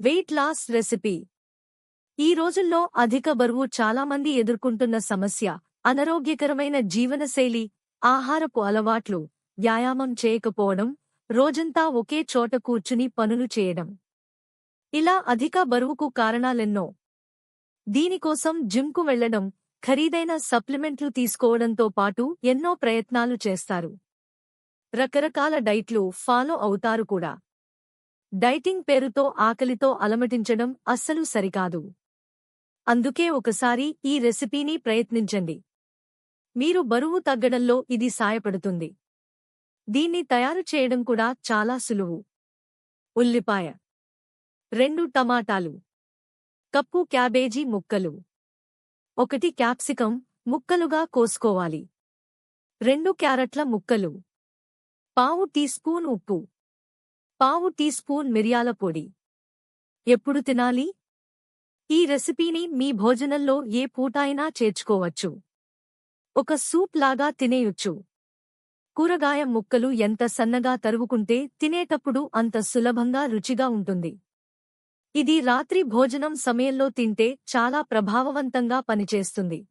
Weight loss recipe ఈ రోజుల్లో అధిక బరువు చాలామంది ఎదుర్కొంటున్న సమస్య అనారోగ్యకరమైన జీవనశైలి ఆహారపు అలవాట్లు వ్యాయామం చేయకపోవడం రోజంతా ఒకే చోట కూర్చుని పనులు చేయడం. ఇలా అధిక బరువుకు కారణాలెన్నో. దీనికోసం జిమ్కు వెళ్ళడం ఖరీదైన సప్లిమెంట్లు తీసుకోవడంతో పాటు ఎన్నో ప్రయత్నాలు చేస్తారు. రకరకాల డైట్లు ఫాలో అవుతారు కూడా. డైటింగ్ పేరుతో ఆకలితో అలమటించడం అస్సలు సరికాదు. అందుకే ఒకసారి ఈ రెసిపీని ప్రయత్నించండి. మీరు బరువు తగ్గడంలో ఇది సాయపడుతుంది. దీన్ని తయారు చేయడం కూడా చాలా సులువు. ఉల్లిపాయ రెండు టమాటాలు కప్పు క్యాబేజీ ముక్కలు ఒకటి క్యాప్సికం ముక్కలుగా కోసుకోవాలి. రెండు క్యారెట్ల ముక్కలు పావు టీ స్పూన్ ఉప్పు. పావు టీ స్పూన్ మిరియాల పొడి. ఎప్పుడు తినాలి? ఈ రెసిపీని మీ భోజనంలో ఏ పూటైనా చేర్చుకోవచ్చు. ఒక సూప్ లాగా తినేయొచ్చు. కూరగాయ ముక్కలు ఎంత సన్నగా తరుగుకుంటే తినేటప్పుడు అంత సులభంగా రుచిగా ఉంటుంది. ఇది రాత్రి భోజనం సమయంలో తింటే చాలా ప్రభావవంతంగా పనిచేస్తుంది.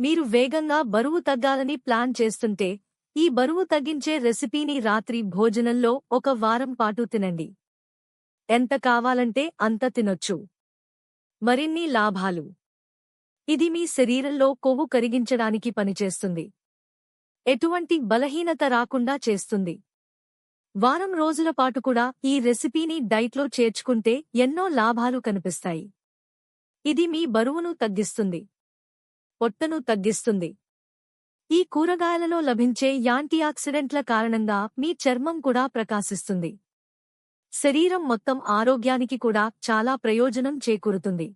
మీరు వేగంగా బరువు తగ్గాలని ప్లాన్ చేస్తుంటే ఈ బరువు తగ్గించే రెసిపీని రాత్రి భోజనంలో ఒక వారం పాటు తినండి. ఎంత కావాలంటే అంత తినొచ్చు. మరిన్ని లాభాలు. ఇది మీ శరీరంలో కొవ్వు కరిగించడానికి పనిచేస్తుంది. ఎటువంటి బలహీనత రాకుండా చేస్తుంది. వారం రోజుల పాటు కూడా ఈ రెసిపీని డైట్లో చేర్చుకుంటే ఎన్నో లాభాలు కనిపిస్తాయి. ఇది మీ బరువును తగ్గిస్తుంది. పొట్టను తగ్గిస్తుంది. ఈ కూరగాయలలో లభించే యాంటీఆక్సిడెంట్ల కారణంగా మీ చర్మం కూడా ప్రకాశిస్తుంది. శరీరం మొత్తం ఆరోగ్యానికి కూడా చాలా ప్రయోజనం చేకూరుతుంది.